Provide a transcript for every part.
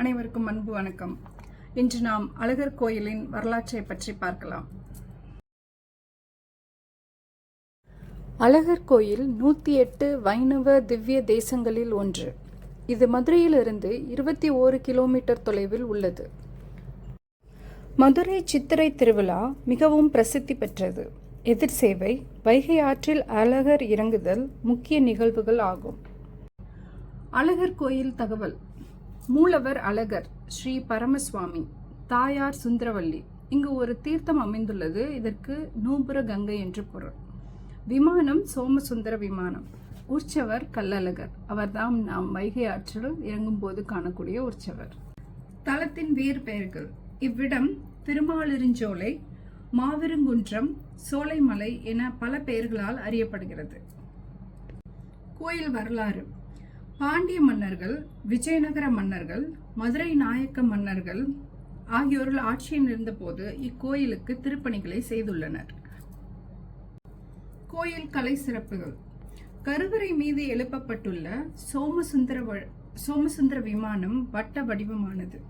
அனைவருக்கும் அன்பு வணக்கம். இன்று நாம் அழகர் கோயிலின் வரலாற்றை பற்றி பார்க்கலாம். அழகர் கோயில் நூற்றி எட்டு வைணவ திவ்ய தேசங்களில் ஒன்று. இது மதுரையிலிருந்து இருபத்தி ஓரு கிலோமீட்டர் தொலைவில் உள்ளது. மதுரை சித்திரை திருவிழா மிகவும் பிரசித்தி பெற்றது. எதிர் சேவை வைகை ஆற்றில் அழகர் இறங்குதல் முக்கிய நிகழ்வுகள் ஆகும். அழகர் கோயில் தகவல். மூலவர் அழகர் ஸ்ரீ பரமசுவாமி தாயார் சுந்தரவல்லி. இங்கு ஒரு தீர்த்தம் அமைந்துள்ளது. இதற்கு நூபுர கங்கை என்று பொருள். விமானம் சோமசுந்தர விமானம். உற்சவர் கல்லழகர் அவர்தாம் நாம் வைகை ஆற்றில் இறங்கும் போது காணக்கூடிய உற்சவர். தலத்தின் வேறு பெயர்கள். இவ்விடம் திருமாலிருஞ்சோலை மாவிருங்குன்றம் சோலைமலை என பல பெயர்களால் அறியப்படுகிறது. கோயில் வரலாறு. பாண்டிய மன்னர்கள் விஜயநகர மன்னர்கள் மதுரை நாயக்க மன்னர்கள் ஆகியோர்கள் ஆட்சியில் இருந்தபோது இக்கோயிலுக்கு திருப்பணிகளை செய்துள்ளனர். கோயில் கலை சிறப்புகள். கருவறை மீது எழுப்பப்பட்டுள்ள சோமசுந்தர வ- சோமசுந்தர விமானம் வட்ட வடிவமானது.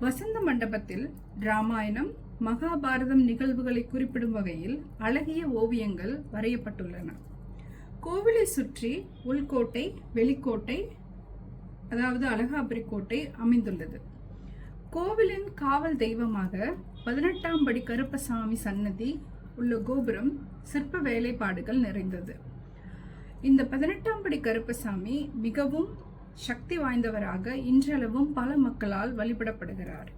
வசந்த மண்டபத்தில் ராமாயணம் மகாபாரதம் நிகழ்வுகளை குறிப்பிடும் வகையில் அழகிய ஓவியங்கள் வரையப்பட்டுள்ளன. கோவிலை சுற்றி உள்கோட்டை வெளிக்கோட்டை அதாவது அழகாபுரி கோட்டை அமைந்துள்ளது. கோவிலின் காவல் தெய்வமாக பதினெட்டாம் படி கருப்பசாமி சன்னதி உள்ள கோபுரம் சிற்ப வேலைப்பாடுகள் நிறைந்தது. இந்த பதினெட்டாம் படி கருப்பசாமி மிகவும் சக்தி வாய்ந்தவராக இன்றளவும் பல மக்களால் வழிபடப்படுகிறார்.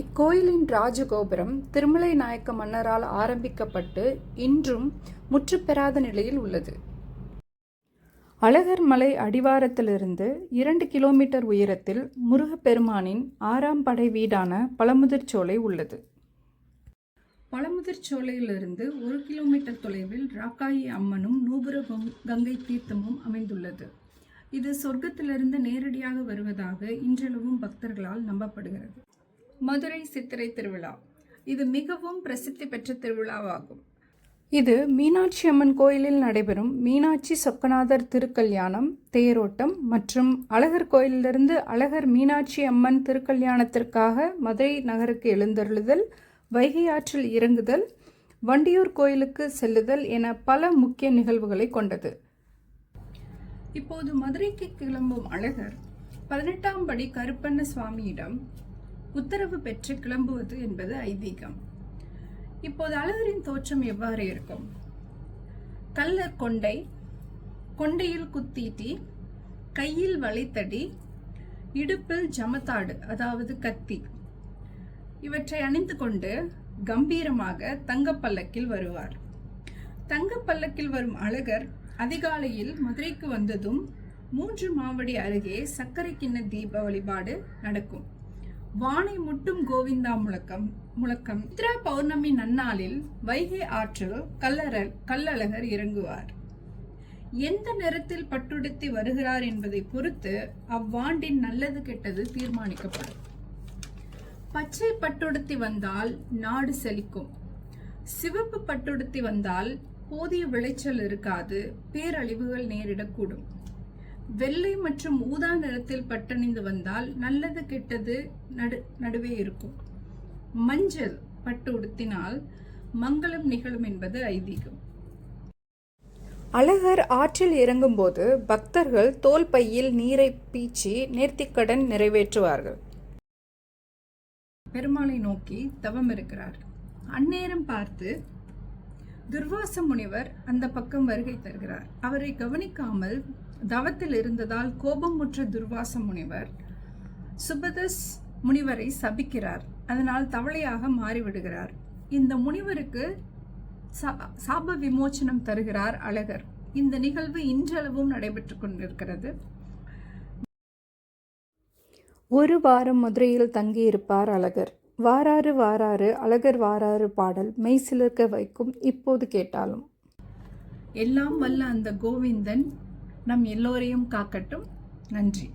இக்கோயிலின் ராஜகோபுரம் திருமலை நாயக்க மன்னரால் ஆரம்பிக்கப்பட்டு இன்றும் முற்றுப்பெறாத நிலையில் உள்ளது. அழகர் மலை அடிவாரத்திலிருந்து இரண்டு கிலோமீட்டர் உயரத்தில் முருகப்பெருமானின் ஆறாம் படை வீடான பழமுதிர்ச்சோலை உள்ளது. பழமுதிர்ச்சோலையிலிருந்து ஒரு கிலோமீட்டர் தொலைவில் ராக்காயி அம்மனும் நூபுர கங்கை தீர்த்தமும் அமைந்துள்ளது. இது சொர்க்கத்திலிருந்து நேரடியாக வருவதாக இன்றளவும் பக்தர்களால் நம்பப்படுகிறது. மதுரை சித்திரை திருவிழா. இது மிகவும் பிரசித்தி பெற்ற திருவிழாவாகும். இது மீனாட்சி அம்மன் கோயிலில் நடைபெறும் மீனாட்சி சொக்கநாதர் திருக்கல்யாணம் தேரோட்டம் மற்றும் அழகர் கோயிலிலிருந்து அழகர் மீனாட்சி அம்மன் திருக்கல்யாணத்திற்காக மதுரை நகருக்கு எழுந்தருளுதல் வைகை ஆற்றில் இறங்குதல் வண்டியூர் கோயிலுக்கு செல்லுதல் என பல முக்கிய நிகழ்வுகளை கொண்டது. இப்போது மதுரைக்கு கிளம்பும் அழகர் பதினெட்டாம் படி கருப்பண்ண சுவாமியிடம் உத்தரவு பெற்று கிளம்புவது என்பது ஐதீகம். இப்போது அழகரின் தோற்றம் எவ்வாறு இருக்கும்? கல்லர் கொண்டை கொண்டையில் குத்தீட்டி கையில் வளைத்தடி இடுப்பில் ஜமத்தாடு அதாவது கத்தி. இவற்றை அணிந்து கொண்டு கம்பீரமாக தங்கப்பல்லக்கில் வருவார். தங்கப்பல்லக்கில் வரும் அழகர் அதிகாலையில் மதுரைக்கு வந்ததும் மூன்று மாவடி அருகே சர்க்கரை கிண்ண தீப வழிபாடு நடக்கும். வானை முட்டும் கோவிந்தா முழக்கம் முழக்கம். சித்ரா பௌர்ணமி நன்னாளில் வைகை ஆற்றில் கல்லறல் கல்லழகர் இறங்குவார். எந்த நிறத்தில் பட்டுடுத்தி வருகிறார் என்பதை பொறுத்து அவ்வாண்டின் நல்லது கெட்டது தீர்மானிக்கப்படும். பச்சை பட்டுடுத்தி வந்தால் நாடு செழிக்கும். சிவப்பு பட்டுடுத்தி வந்தால் போதிய விளைச்சல் இருக்காது பேரழிவுகள் நேரிடக்கூடும். வெள்ளை மற்றும் ஊதா நிறத்தில் பட்டணிந்து வந்தால் நல்லது கெட்டது நடு நடுவே இருக்கும். மஞ்சள் பட்டு உடுத்தினால் மங்களம் நிகழும் என்பது ஐதீகம். அழகர் ஆற்றில் இறங்கும்போது பக்தர்கள் தோல் பையில் நீரை பீச்சி நேர்த்திக்கடன் நிறைவேற்றுவார்கள். பெருமாளை நோக்கி தவம் இருக்கிறார். அந்நேரம் பார்த்து துர்வாச முனிவர் அந்த பக்கம் வருகை தருகிறார். அவரை கவனிக்காமல் தவத்தில் இருந்ததால் கோபமுற்ற துர்வாச முனிவர் சுபதஸ் முனிவரை சபிக்கிறார். அதனால் தவளையாக மாறிவிடுகிறார். இந்த முனிவருக்கு சா- சாப விமோச்சனம் தருகிறார் அழகர். இந்த நிகழ்வு இன்றளவும் நடைபெற்றுக் கொண்டிருக்கிறது. ஒரு வாரம் மதுரையில் தங்கியிருப்பார் அழகர். வாராறு வாராறு அழகர் வாராறு பாடல் மெய்சிலிர்க்க வைக்கும் இப்போது கேட்டாலும். எல்லாம் வல்ல அந்த கோவிந்தன் நம் எல்லோரையும் காக்கட்டும். நன்றி.